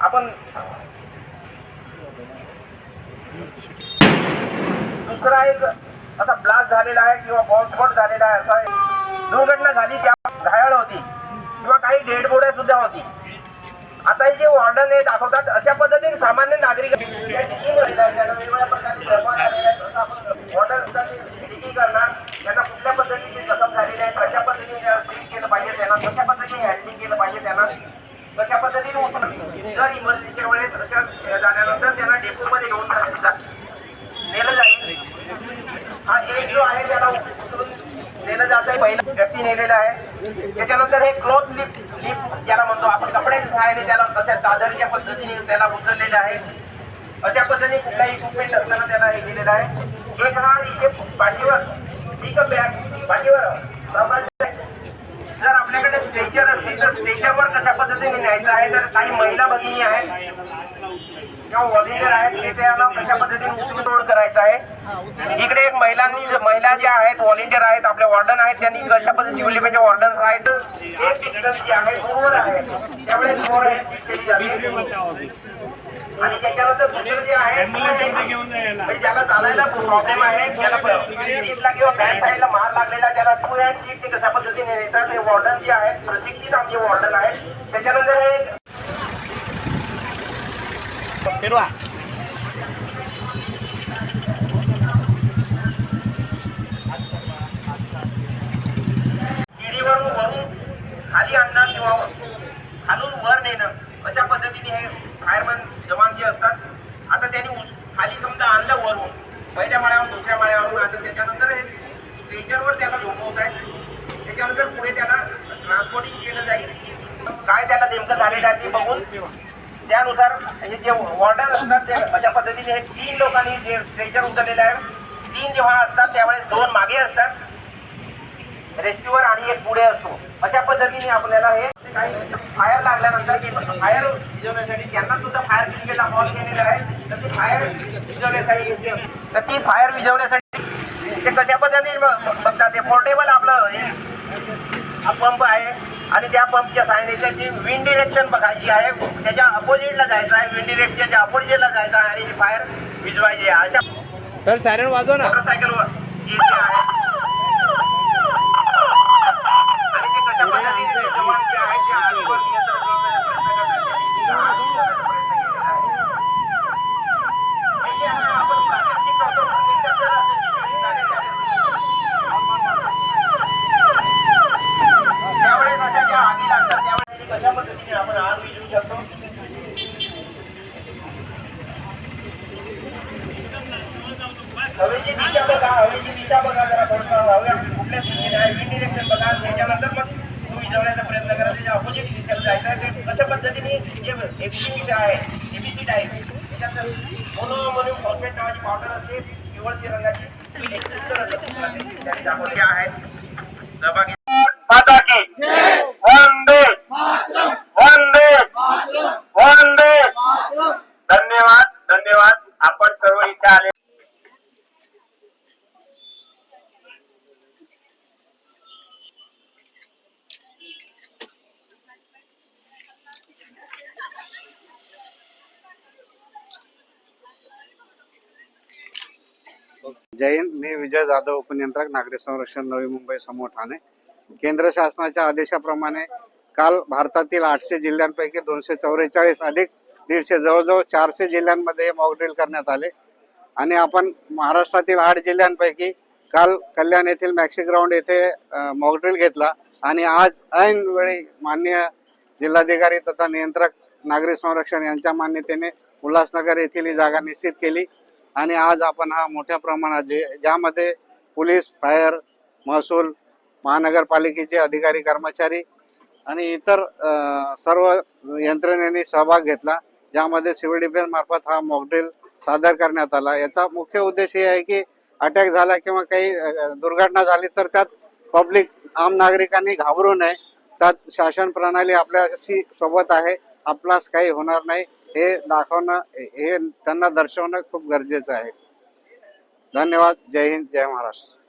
आपण दुसरा एक असा ब्लास्ट झालेला आहे किंवा बॉम्बस्फोट झालेला आहे असा एक दुर्घटना झाली त्या घायाळ होती किंवा काही डेडबोड्या सुद्धा होती. आता हे जे वॉर्डन हे दाखवतात अशा पद्धतीने सामान्य नागरिक वेगवेगळ्या प्रकारचे वॉर्डन सुद्धा करणार. त्यांना कुठल्या पद्धतीने जखम झालेली आहे? कशा पद्धतीने ट्रीट केलं पाहिजे त्यांना कशा पद्धतीने हँडलिंग केलं पाहिजे त्यांना कशा पद्धतीने उचलून जर इमर्जन्सीच्या वेळेस अशा जाण्यानंतर त्यांना डेपोमध्ये घेऊन नेलं जाईल. हा एक जो आहे त्याला उचलून नेलं जात आहे पहिला व्यक्ती नेलेला आहे. त्याच्यानंतर हे क्लोथ लिप लिप ज्याला म्हणतो आपण कपडे सहाय्याने त्याला तशा चादरीच्या पद्धतीने त्याला उचललेलं आहे. अशा पद्धतीने कुठलाही इक्विपमेंट असताना त्याला हे केलेलं आहे. एक हा इथे पाठीवर ठीक बॅग पाठीवर. जर आपल्याकडे स्ट्रेचर असतील तर स्ट्रेचरवर कशा पद्धतीने न्यायचं आहे? तर काही महिला भगिनी आहेत किंवा व्हॉलेंटियर आहेत ते त्याला कशा पद्धतीने उचलून करायचं आहे? इकडे एक महिलांनी जे- महिला ज्या आहेत व्हॉलेंटियर आहेत आपल्या वॉर्डन आहेत त्यांनी कशा पद्धतीने सिव्हिल डिफेन्सचे वॉर्डन आहेत एक डिस्टन्स जे आहे आहे. त्यामुळे केली जाते आणि त्याच्यानंतर दुसरं जे आहे म्हणजे ज्याला चालायला प्रॉब्लेम आहे ज्याला सीटला किंवा बॅक साईडला मार लागलेला त्याला टू हँड सीट ते कशा पद्धतीने नेतात हे वॉर्डन जे आहेत प्रशिक्षित आमचे वॉर्डन आहेत. त्याच्यानंतर हे फिरवा. खाली आणणं किंवा खालून वर नेणं. अशा पद्धतीने हे फायरमन जवान जे असतात आता त्यांनी खाली समजा आणलं वरून पहिल्या माळ्यावर दुसऱ्या माळ्यावरून आता त्याच्यानंतर हे स्ट्रेचरवर त्याला झोपवत आहे त्याच्यानंतर पुढे त्याला ट्रान्सपोर्टिंग केलं जाईल. काय त्याला नेमकं झालेलं आहे ते बघून त्यानुसार हे जे वॉर्डर असतात ते अशा पद्धतीने हे तीन लोकांनी जे स्ट्रेचर उचललेलं आहे तीन जेव्हा असतात त्यावेळेस दोन मागे असतात. रेस्क्यूवर आणि एक पुढे असतो. अशा पद्धतीने आपल्याला हे काही फायर लागल्यानंतर की फायर विझवण्यासाठी त्यांना सुद्धा फायर ब्रिगेडला कॉल केलेला आहे. तर ती फायर विझवण्यासाठी येते. तर ती फायर विझवण्यासाठी ते कशा पद्धतीने बघतात ते पोर्टेबल आपलं हे पंप आहे. आणि त्या पंपच्या सहाय्याने त्याची विंड डिरेक्शन बघायची आहे त्याच्या अपोजिटला जायचं आहे. विंड डिरेक्शनच्या अपोजिटला जायचं आहे आणि फायर विझवायची आहे. अशा सर सायरन वाजव ना. मोटरसायकलवर जे जे आहे दिशा बघा जरा थोडंसं हव्या कुठल्या दिशेने आहे विंड डिरेक्शन बघा त्याच्यानंतर मग तुम्ही विचारण्याचा प्रयत्न करा त्याच्या अपोजिट दिशेला जायचं आहे कशा पद्धतीने जे एबीसी आहे एबीसी टाईप त्याच्यात मोनो म्हणून फॉस्फेट नावाची पावडर असते पिवळशी रंगाची एक असते त्याने दाखवली आहे सहभागी जय हिंद मी विजय जाधव उपनियंत्रक नागरिक संरक्षण नवी मुंबई समूह ठाणे. केंद्र शासनाच्या आदेशाप्रमाणे काल भारतातील आठशे जिल्ह्यांपैकी दोनशे चौवेचाळीस अधिक दीडशे जवळजवळ चारशे जिल्ह्यांमध्ये मॉक ड्रिल करण्यात आले. आणि आपण महाराष्ट्रातील आठ जिल्ह्यांपैकी काल कल्याण येथील मॅक्सी ग्राउंड येथे मॉक ड्रिल घेतला. आणि आज ऐन वेळी मान्य जिल्हाधिकारी तथा नियंत्रक नागरी संरक्षण यांच्या मान्यतेने उल्हासनगर येथील ही जागा निश्चित केली. आणि आज आपण हा मोठ्या प्रमाणात जे ज्यामध्ये पोलीस फायर महसूल महानगरपालिकेचे अधिकारी कर्मचारी आणि इतर सर्व यंत्रणेने सहभाग घेतला ज्यामध्ये सिव्हिल डिफेन्स मार्फत हा मॉकड्रिल सादर करण्यात आला. याचा मुख्य उद्देश हे आहे की अटॅक झाला किंवा काही दुर्घटना झाली तर त्यात पब्लिक आम नागरिकांनी घाबरू नये. त्यात शासन प्रणाली आपल्याशी सोबत आहे. आपलास काही होणार नाही. हे दाखवणं हे त्यांना दर्शवणं खूप गरजेचं आहे. धन्यवाद. जय हिंद जय महाराष्ट्र.